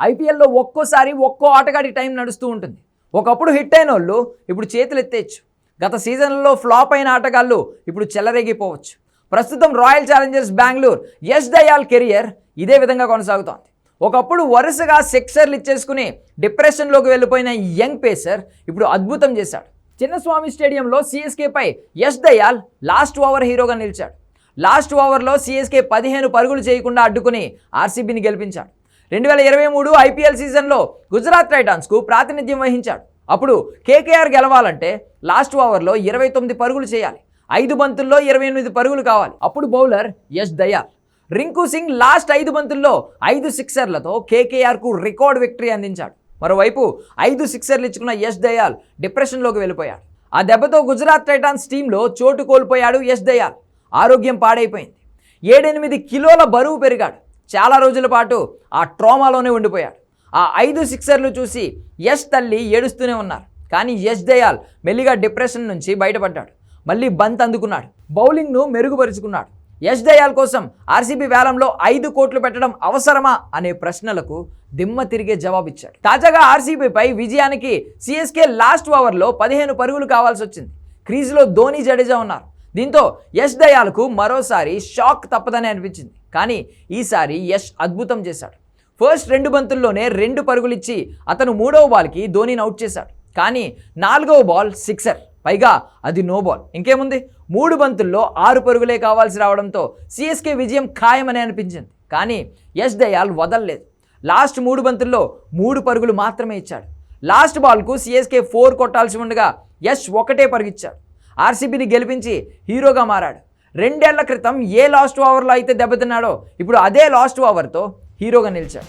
ఐపీఎల్లో ఒక్కోసారి ఒక్కో ఆటగాడి టైం నడుస్తూ ఉంటుంది. ఒకప్పుడు హిట్ అయిన వాళ్ళు ఇప్పుడు చేతులు ఎత్తేయచ్చు. గత సీజన్లో ఫ్లాప్ అయిన ఆటగాళ్ళు ఇప్పుడు చెలరేగిపోవచ్చు. ప్రస్తుతం Royal Challengers Bengaluru Yash Dayal career ఇదే విధంగా కొనసాగుతోంది. ఒకప్పుడు వరుసగా సిక్సర్లు ఇచ్చేసుకుని డిప్రెషన్లోకి వెళ్ళిపోయిన యంగ్ పేసర్ ఇప్పుడు అద్భుతం చేశాడు. చిన్నస్వామి స్టేడియంలో సిఎస్కేపై యష్ దయాల్ లాస్ట్ ఓవర్ హీరోగా నిలిచాడు. లాస్ట్ ఓవర్లో సిఎస్కే పదిహేను పరుగులు చేయకుండా అడ్డుకుని ఆర్సీబీని గెలిపించాడు. రెండు వేల ఇరవై మూడు ఐపీఎల్ సీజన్లో గుజరాత్ టైటాన్స్కు ప్రాతినిధ్యం వహించాడు. అప్పుడు కేకేఆర్ గెలవాలంటే లాస్ట్ ఓవర్లో ఇరవై తొమ్మిది పరుగులు చేయాలి. ఐదు బంతుల్లో ఇరవై ఎనిమిది పరుగులు కావాలి. అప్పుడు బౌలర్ యష్ దయాల్. రింకు సింగ్ లాస్ట్ ఐదు బంతుల్లో ఐదు సిక్సర్లతో కేకేఆర్కు రికార్డ్ విక్టరీ అందించాడు. మరోవైపు ఐదు సిక్సర్లు ఇచ్చుకున్న యష్ దయాల్ డిప్రెషన్లోకి వెళ్ళిపోయాడు. ఆ దెబ్బతో గుజరాత్ టైటాన్స్ టీంలో చోటు కోల్పోయాడు యష్ దయాల్. ఆరోగ్యం పాడైపోయింది. ఏడెనిమిది కిలోల బరువు పెరిగాడు. చాలా రోజుల పాటు ఆ ట్రోమాలోనే ఉండిపోయాడు. ఆ ఐదు సిక్సర్లు చూసి యష్ తల్లి ఏడుస్తూనే ఉన్నారు. కానీ యష్ దయాల్ మెల్లిగా డిప్రెషన్ నుంచి బయటపడ్డాడు. మళ్ళీ బంత్ అందుకున్నాడు. బౌలింగ్ను మెరుగుపరుచుకున్నాడు. యష్ దయాల్ కోసం ఆర్సీబీ వేలంలో ఐదు కోట్లు పెట్టడం అవసరమా అనే ప్రశ్నలకు దిమ్మ తిరిగే జవాబిచ్చాడు. తాజాగా ఆర్సీబీపై విజయానికి సిఎస్కే లాస్ట్ ఓవర్లో పదిహేను పరుగులు కావాల్సి వచ్చింది. క్రీజులో ధోని జడేజా ఉన్నారు. దీంతో యష్ దయాల్కు మరోసారి షాక్ తప్పదని అనిపించింది. కానీ ఈసారి యష్ అద్భుతం చేశాడు. ఫస్ట్ రెండు బంతుల్లోనే రెండు పరుగులిచ్చి అతను మూడవ బాల్కి ధోనిని అవుట్ చేశాడు. కానీ నాలుగవ బాల్ సిక్సర్ పైగా అది నో బాల్. ఇంకేముంది? మూడు బంతుల్లో ఆరు పరుగులే కావాల్సి రావడంతో సిఎస్కే విజయం ఖాయమని అనిపించింది. కానీ యష్ దయాల్ వదలలేదు. లాస్ట్ మూడు బంతుల్లో మూడు పరుగులు మాత్రమే ఇచ్చాడు. లాస్ట్ బాల్కు సిఎస్కే ఫోర్ కొట్టాల్సి ఉండగా యష్ ఒకటే పరుగిచ్చాడు. ఆర్సీబీని గెలిపించి హీరోగా మారాడు. రెండేళ్ళ క్రితం ఏ లాస్ట్ ఓవర్లో అయితే దెబ్బతిన్నాడో ఇప్పుడు అదే లాస్ట్ ఓవర్తో హీరోగా నిలిచాడు.